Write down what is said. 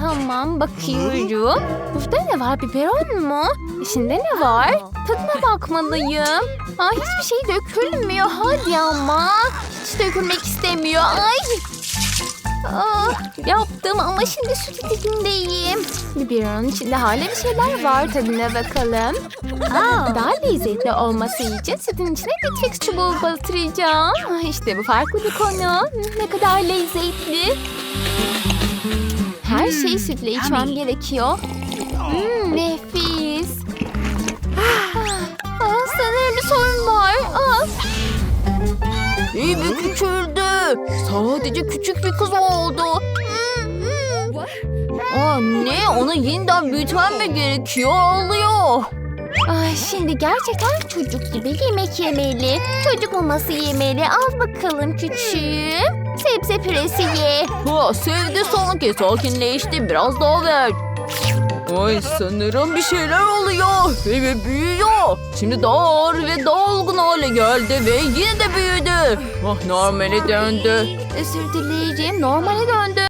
Tamam bakıyorum. Burada ne var biberon mu? İçinde ne var? Tadına bakmalıyım. Aa, hiçbir şey dökülmüyor hadi ama. Hiç dökülmek istemiyor. Ay. Aa, yaptım ama şimdi süt dilimdeyim. Biberonun içinde hala bir şeyler var. Tadına bakalım. Aa, daha lezzetli olması için sütün içine Bitrix çubuğu batıracağım. Ah, İşte bu farklı bir konu. Ne kadar lezzetli. Her şeyi sütle içmem gerekiyor. Hmm, nefis. Ah, sanırım bir sorun var. Ah. Baby küçüldü. Sadece küçük bir kız oldu. Aa, ne? Onu yeniden büyütmem mi gerekiyor? Ağlıyor. Ay, şimdi gerçekten çocuk gibi yemek yemeli. Çocuk maması yemeli. Al bakalım küçüğüm. Sebze püresi ye. Ha, sevdi sanki. Sakinleşti. Biraz daha ver. Ay sanırım bir şeyler oluyor. Ve büyüyor. Şimdi daha ağır ve daha olgun hale geldi ve yine de büyüdü. Ah normale döndü. Özür dilerim normale döndü.